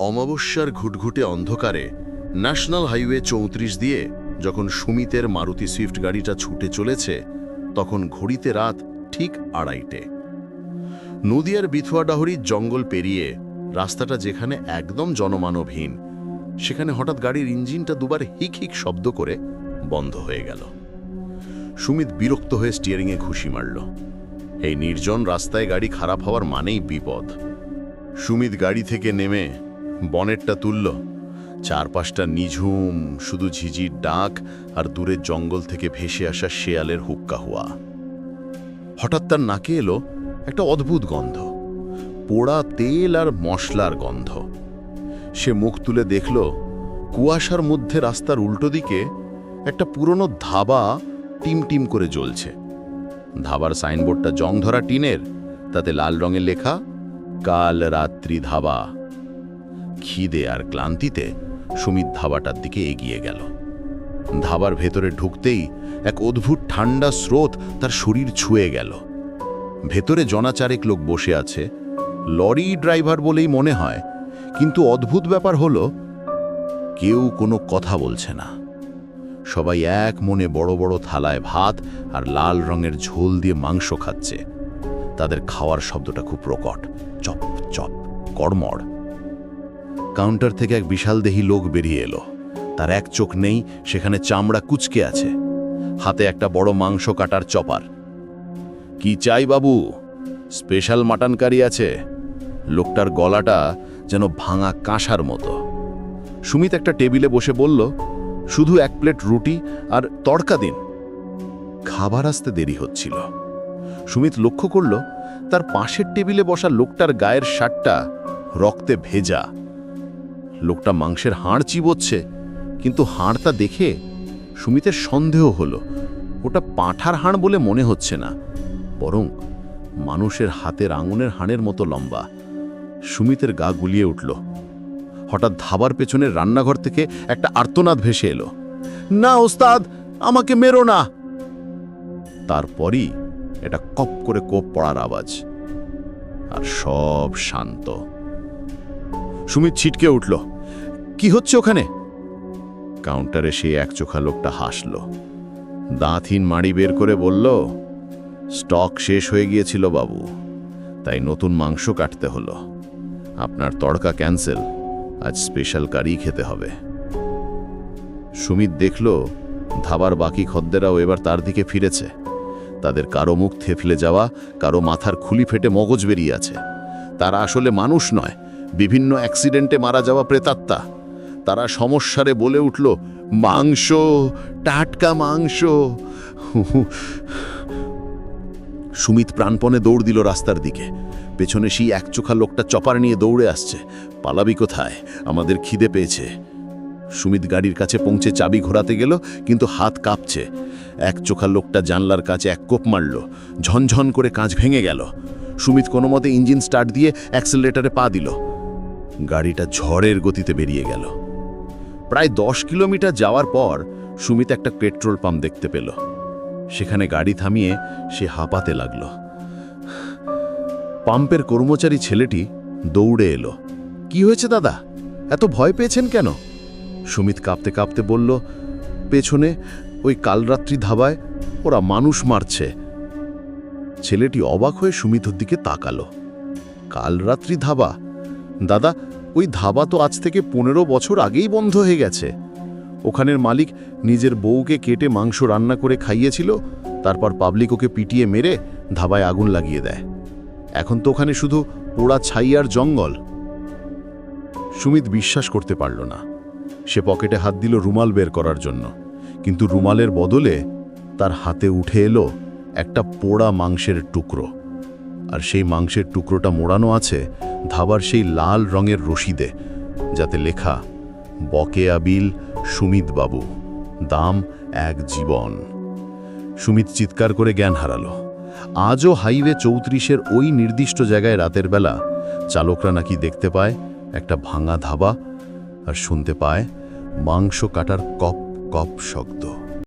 অমাবস্যার ঘুটঘুটে অন্ধকারে national highway চৌত্রিশ দিয়ে যখন সুমিতের মারুতি সুইফট গাড়িটা ছুটে চলেছে, তখন ঘড়িতে রাত ঠিক আড়াইটে। নদিয়ার বিথুয়াডাহরির জঙ্গল পেরিয়ে রাস্তাটা যেখানে একদম জনমানবহীন, সেখানে হঠাৎ গাড়ির ইঞ্জিনটা দুবার হিক হিক শব্দ করে বন্ধ হয়ে গেল। সুমিত বিরক্ত হয়ে স্টিয়ারিংয়ে ঘুষি মারল। এই নির্জন রাস্তায় গাড়ি খারাপ হওয়ার মানেই বিপদ। সুমিত গাড়ি থেকে নেমে বনেটটা তুলল। চারপাশটা নিঝুম, শুধু ঝিঝির ডাক আর দূরের জঙ্গল থেকে ভেসে আসা শেয়ালের হুক্কা হুয়া। হঠাৎ তার নাকে এলো একটা অদ্ভুত গন্ধ, পোড়া তেল আর মশলার গন্ধ। সে মুখ তুলে দেখল, কুয়াশার মধ্যে রাস্তার উল্টো দিকে একটা পুরনো ধাবা টিম টিম করে জ্বলছে। ধাবার সাইনবোর্ডটা জং ধরা টিনের, তাতে লাল রঙে লেখা, কাল রাত্রি ধাবা। খিদে আর ক্লান্তিতে সুমিত ধাবাটার দিকে এগিয়ে গেল। ধাবার ভেতরে ঢুকতেই এক অদ্ভুত ঠান্ডা স্রোত তার শরীর ছুঁয়ে গেল। ভেতরে জনাচারেক লোক বসে আছে, লরি ড্রাইভার বলেই মনে হয়, কিন্তু অদ্ভুত ব্যাপার হলো, কেউ কোনো কথা বলছে না। সবাই এক মনে বড় বড় থালায় ভাত আর লাল রঙের ঝোল দিয়ে মাংস খাচ্ছে। তাদের খাওয়ার শব্দটা খুব প্রকট, চপ চপ, কড়মড়। কাউন্টার থেকে এক বিশাল দেহি লোক বেরিয়ে এলো। তার এক চোখ নেই, সেখানে চামড়া কুচকে আছে। হাতে একটা বড় মাংস কাটার চপার। কি চাই বাবু? স্পেশাল মাটন কারি আছে। লোকটার গলাটা যেন ভাঙা কাঁসার মতো। সুমিত একটা টেবিলে বসে বলল, শুধু এক প্লেট রুটি আর তড়কা দিন। খাবার আসতে দেরি হচ্ছিল। সুমিত লক্ষ্য করল, তার পাশের টেবিলে বসা লোকটার গায়ের শার্টটা রক্তে ভেজা। লোকটা মাংসের হাড় চিবোচ্ছে, কিন্তু হাড়টা দেখে সুমিতের সন্দেহ হলো। ওটা পাঁঠার হাড় বলে মনে হচ্ছে না, বরং মানুষের হাতের আঙুনের হাড়ের মতো লম্বা। সুমিতের গা গুলিয়ে উঠল। হঠাৎ ধাবার পেছনের রান্নাঘর থেকে একটা আর্তনাদ ভেসে এলো। না, ওস্তাদ, আমাকে মেরো না! তারপরই এটা কপ করে কোপ পড়ার আওয়াজ, আর সব শান্ত। সুমিত ছিটকে উঠল। কি হচ্ছে ওখানে? কাউন্টারে সেই একচোখা লোকটা হাসল। দাঁতহীন মাড়ি বের করে বলল, স্টক শেষ হয়ে গিয়েছিল বাবু, তাই নতুন মাংস কাটতে হলো। আপনার তড়কা ক্যান্সেল, আজ স্পেশাল কারি খেতে হবে। সুমিত দেখল, ধাবার বাকি খদ্দেরাও এবার তার দিকে ফিরেছে। তাদের কারও মুখ থেফলে যাওয়া, কারও মাথার খুলি ফেটে মগজ বেরিয়ে আছে। তারা আসলে মানুষ নয় বিভিন্ন অ্যাক্সিডেন্টে মারা যাওয়া প্রেতাত্মা। তারা সমস্যারে বলে উঠল, মাংস, টাটকা মাংস। সুমিত প্রাণপণে দৌড় দিল রাস্তার দিকে। পেছনে সেই একচোখা লোকটা চপার নিয়ে দৌড়ে আসছে। পালাবি কোথায়? আমাদের খিদে পেয়েছে। সুমিত গাড়ির কাছে পৌঁছে চাবি ঘোরাতে গেল, কিন্তু হাত কাঁপছে। এক চোখা লোকটা জানলার কাছে এক কোপ মারল। ঝনঝন করে কাঁচ ভেঙে গেল। সুমিত কোনো মতে ইঞ্জিন স্টার্ট দিয়ে অ্যাক্সেলারেটারে পা দিল। গাড়িটা ঝড়ের গতিতে বেরিয়ে গেল। প্রায় দশ কিলোমিটার যাওয়ার পর সুমিত একটা পেট্রোল পাম্প দেখতে পেল। সেখানে গাড়ি থামিয়ে সে হাঁপাতে লাগল। পাম্পের কর্মচারী ছেলেটি দৌড়ে এলো। কি হয়েছে দাদা? এত ভয় পেয়েছেন কেন? সুমিত কাঁপতে কাঁপতে বলল, পেছনে ওই কালরাত্রি ধাবায় ওরা মানুষ মারছে। ছেলেটি অবাক হয়ে সুমিতর দিকে তাকালো। কালরাত্রি ধাবা? দাদা, ওই ধাবা তো আজ থেকে পনেরো বছর আগেই বন্ধ হয়ে গেছে। ওখানের মালিক নিজের বউকে কেটে মাংস রান্না করে খাইয়েছিল, তারপর পাবলিক ওকে পিটিয়ে মেরে ধাবায় আগুন লাগিয়ে দেয়। এখন তো ওখানে শুধু পোড়া ছাই আর জঙ্গল। সুমিত বিশ্বাস করতে পারল না। সে পকেটে হাত দিল রুমাল বের করার জন্য। কিন্তু রুমালের বদলে তার হাতে উঠে এলো একটা পোড়া মাংসের টুকরো। আর সেই মাংসের টুকরোটা মোড়ানো আছে ধাবার সেই লাল রঙের রশিদে, যাতে লেখা, বকেয়া বিল সুমিত বাবু দাম এক জীবন। সুমিত চিৎকার করে জ্ঞান হারালো। আজও হাইওয়ে চৌত্রিশের ওই নির্দিষ্ট জায়গায় রাতের বেলা চালকরা নাকি দেখতে পায় একটা ভাঙা ধাবা আর শুনতে পায় মাংস কাটার কপ কপ শব্দ।